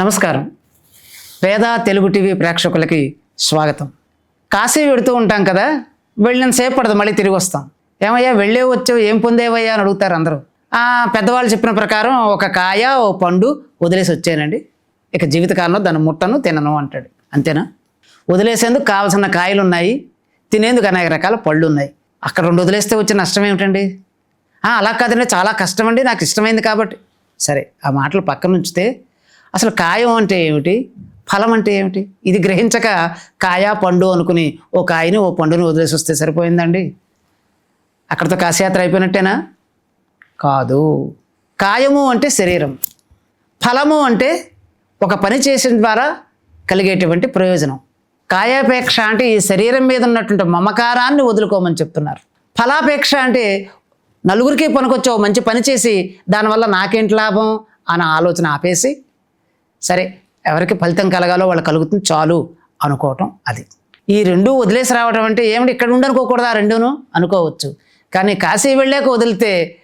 నమస్కారం. వేద తెలుగు టీవీ ప్రేక్షకులకి స్వాగతం. కాశీ వెడుతూ ఉంటాం కదా వెళ్ళిన సేపు పడదు మళ్ళీ తిరిగి వస్తాం. ఏమయ్యా వెళ్ళే వచ్చావు ఏం పొందేవయ్యా అని అడుగుతారు అందరూ. పెద్దవాళ్ళు చెప్పిన ప్రకారం ఒక కాయ ఓ పండు వదిలేసి వచ్చానండి. ఇక జీవితకాలంలో దాన్ని ముట్టను తినను అంటాడు. అంతేనా? వదిలేసేందుకు కావాల్సిన కాయలు ఉన్నాయి తినేందుకు అనేక రకాల పళ్ళు ఉన్నాయి. అక్కడ రెండు వదిలేస్తే వచ్చే నష్టం ఏమిటండి? అలా కాదండి చాలా కష్టం అండి నాకు ఇష్టమైంది కాబట్టి. సరే ఆ మాటలు పక్కన ఉంచితే అసలు కాయం అంటే ఏమిటి? ఫలం అంటే ఏమిటి? ఇది గ్రహించక కాయ పండు అనుకుని ఓ కాయని ఓ పండుని వదిలేసి వస్తే సరిపోయిందండి. అక్కడితో కాశయాత్ర అయిపోయినట్టేనా? కాదు. కాయము అంటే శరీరం. ఫలము అంటే ఒక పని చేసిన ద్వారా కలిగేటువంటి ప్రయోజనం. కాయాపేక్ష అంటే ఈ శరీరం మీద ఉన్నటువంటి మమకారాన్ని వదులుకోమని చెప్తున్నారు. ఫలాపేక్ష అంటే నలుగురికి పనికొచ్చే మంచి పని చేసి దానివల్ల నాకేంటి లాభం? అన్న ఆలోచన ఆపేసి సరే ఎవరికి ఫలితం కలగాలో వాళ్ళు కలుగుతుంది చాలు అనుకోవటం అది. ఈ రెండు వదిలేసి రావడం అంటే ఏమిటి? ఇక్కడ ఉండనుకోకూడదు ఆ రెండును? అనుకోవచ్చు. కానీ కాశీ వెళ్ళాక వదిలితే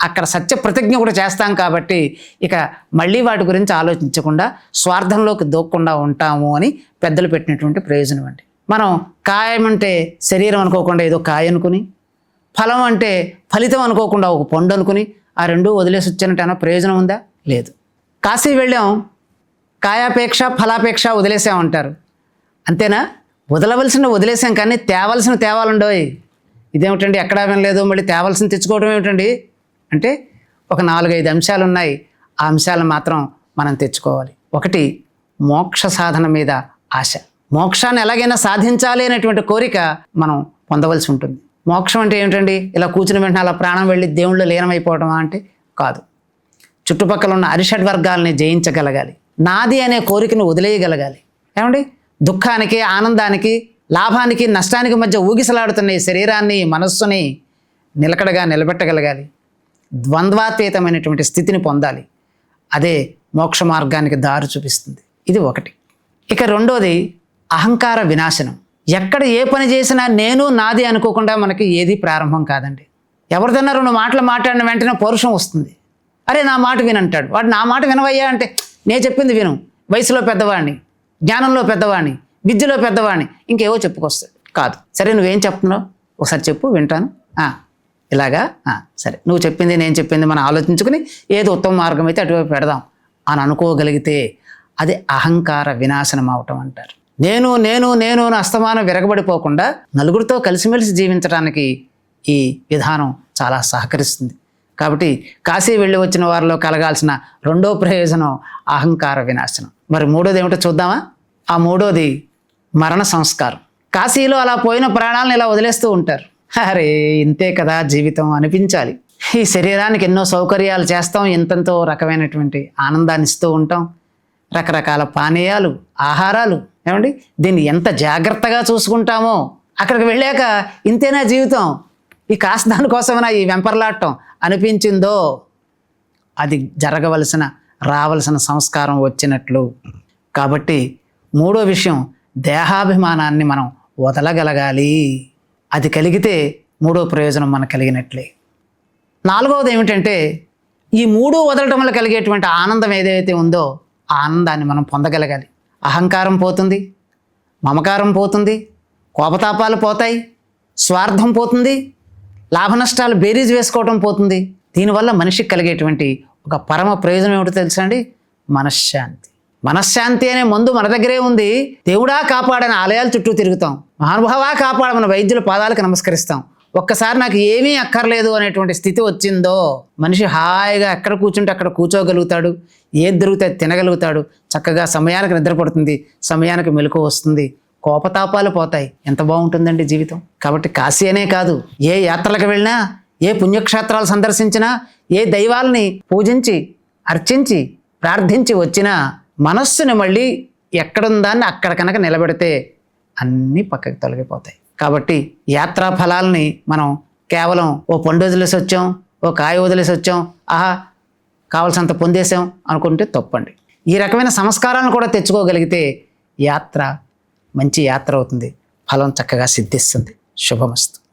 అక్కడ సత్య ప్రతిజ్ఞ కూడా చేస్తాం కాబట్టి ఇక మళ్ళీ వాటి గురించి ఆలోచించకుండా స్వార్థంలోకి దూక్కుండా ఉంటాము అని పెద్దలు పెట్టినటువంటి ప్రయోజనం అండి. మనం కాయం అంటే శరీరం అనుకోకుండా ఏదో కాయ అనుకుని ఫలం అంటే ఫలితం అనుకోకుండా ఒక పండు అనుకుని ఆ రెండు వదిలేసి వచ్చినట్టు ప్రయోజనం ఉందా? లేదు. కాశీ వెళ్ళాం కాయాపేక్ష ఫలాపేక్ష వదిలేసే ఉంటారు అంతేనా? వదలవలసిన వదిలేసాం కానీ తేవలసిన తేవాలండోయ్. ఇదేమిటండి? ఎక్కడా వినలేదు. మళ్ళీ తేవలసిన తెచ్చుకోవడం ఏమిటండి? అంటే ఒక నాలుగైదు అంశాలు ఉన్నాయి ఆ అంశాలను మాత్రం మనం తెచ్చుకోవాలి. ఒకటి మోక్ష సాధన మీద ఆశ. మోక్షాన్ని ఎలాగైనా సాధించాలి అనేటువంటి కోరిక మనం పొందవలసి ఉంటుంది. మోక్షం అంటే ఏమిటండి? ఇలా కూర్చుని వెంటనే అలా ప్రాణం వెళ్ళి దేవుళ్ళు లీనమైపోవడమా అంటే కాదు. చుట్టుపక్కల ఉన్న అరిషడ్ వర్గాల్ని జయించగలగాలి. నాది అనే కోరికను వదిలేయగలగాలి. ఏమండి? దుఃఖానికి ఆనందానికి లాభానికి నష్టానికి మధ్య ఊగిసలాడుతున్న ఈ శరీరాన్ని మనస్సుని నిలకడగా నిలబెట్టగలగాలి. ద్వంద్వాతీతమైనటువంటి స్థితిని పొందాలి. అదే మోక్ష మార్గానికి దారి చూపిస్తుంది. ఇది ఒకటి. ఇక రెండోది అహంకార వినాశనం. ఎక్కడ ఏ పని చేసినా నేను నాది అనుకోకుండా మనకి ఏది ప్రారంభం కాదండి. ఎవరిదన్నా రెండు మాటలు మాట్లాడిన వెంటనే పౌరుషం వస్తుంది. అరే నా మాట వినంటాడు. వాడు నా మాట వినవయ్యా అంటే నేను చెప్పింది విను. వయసులో పెద్దవాడిని జ్ఞానంలో పెద్దవాడిని విద్యలో పెద్దవాడిని ఇంకేవో చెప్పుకొస్తాడు కాదు. సరే నువ్వేం చెప్తున్నావు? ఒకసారి చెప్పు వింటాను. ఇలాగా? సరే. నువ్వు చెప్పింది నేను చెప్పింది మనం ఆలోచించుకుని ఏది ఉత్తమ మార్గం అయితే అటువైపు పెడదాం అని అనుకోగలిగితే అది అహంకార వినాశనం అవటం అంటారు. నేను నేను నేను అస్తమానం విరగబడిపోకుండా నలుగురితో కలిసిమెలిసి జీవించడానికి ఈ విధానం చాలా సహకరిస్తుంది. కాబట్టి కాశీ వెళ్ళి వచ్చిన వారిలో కలగాల్సిన రెండో ప్రయోజనం అహంకార వినాశనం. మరి మూడోది ఏమిటో చూద్దామా? ఆ మూడోది మరణ సంస్కారం. కాశీలో అలా పోయిన ప్రాణాలను ఇలా వదిలేస్తూ ఉంటారు. అరే ఇంతే కదా జీవితం అనిపించాలి. ఈ శరీరానికి ఎన్నో సౌకర్యాలు చేస్తాం ఎంతెంతో రకమైనటువంటి ఆనందాన్ని ఇస్తూ ఉంటాం. రకరకాల పానీయాలు ఆహారాలు ఏమండి? దీన్ని ఎంత జాగ్రత్తగా చూసుకుంటామో అక్కడికి వెళ్ళాక ఇంతేనా జీవితం? ఈ కాస్త దానికోసమైనా ఈ వెంపర్లాడటం అనిపించిందో అది జరగవలసిన రావలసిన సంస్కారం వచ్చినట్లు. కాబట్టి మూడో విషయం దేహాభిమానాన్ని మనం వదలగలగాలి. అది కలిగితే మూడో ప్రయోజనం మనకు కలిగినట్లే. నాలుగవది ఏమిటంటే ఈ మూడు వదలటం వల్ల కలిగేటువంటి ఆనందం ఏదైతే ఉందో ఆ ఆనందాన్ని మనం పొందగలగాలి. అహంకారం పోతుంది మమకారం పోతుంది కోపతాపాలు పోతాయి స్వార్థం పోతుంది లాభ నష్టాలు బేరీజ్ వేసుకోవటం పోతుంది. దీనివల్ల మనిషికి కలిగేటువంటి ఒక పరమ ప్రయోజనం ఏమిటో తెలుసా అండి? మనశ్శాంతి. మనశ్శాంతి అనే మందు మన దగ్గరే ఉంది. దేవుడా కాపాడని ఆలయాల చుట్టూ తిరుగుతాం. మహానుభావా కాపాడమని వైద్యుల పాదాలకు నమస్కరిస్తాం. ఒక్కసారి నాకు ఏమీ అక్కర్లేదు అనేటువంటి స్థితి వచ్చిందో మనిషి హాయిగా ఎక్కడ కూర్చుంటే అక్కడ కూర్చోగలుగుతాడు. ఏది దొరికితే అది తినగలుగుతాడు. చక్కగా సమయానికి నిద్రపడుతుంది. సమయానికి మెలకు వస్తుంది. కోపతాపాలు పోతాయి. ఎంత బాగుంటుందండి జీవితం. కాబట్టి కాశీ అనే కాదు ఏ యాత్రలకు వెళ్ళినా ఏ పుణ్యక్షేత్రాలు సందర్శించినా ఏ దైవాలని పూజించి అర్చించి ప్రార్థించి వచ్చినా మనస్సుని మళ్ళీ ఎక్కడుందాన్ని అక్కడ కనుక నిలబెడితే అన్నీ పక్కకి తొలగిపోతాయి. కాబట్టి యాత్రా ఫలాల్ని మనం కేవలం ఓ పండు వదిలేసి వచ్చాం ఓ కాయ వదిలేసి వచ్చాం ఆహా కావలసినంత పొందేశాం అనుకుంటే తప్పండి. ఈ రకమైన సంస్కారాలను కూడా తెచ్చుకోగలిగితే యాత్ర మంచి యాత్ర అవుతుంది. ఫలం చక్కగా సిద్ధిస్తుంది. శుభమస్తు.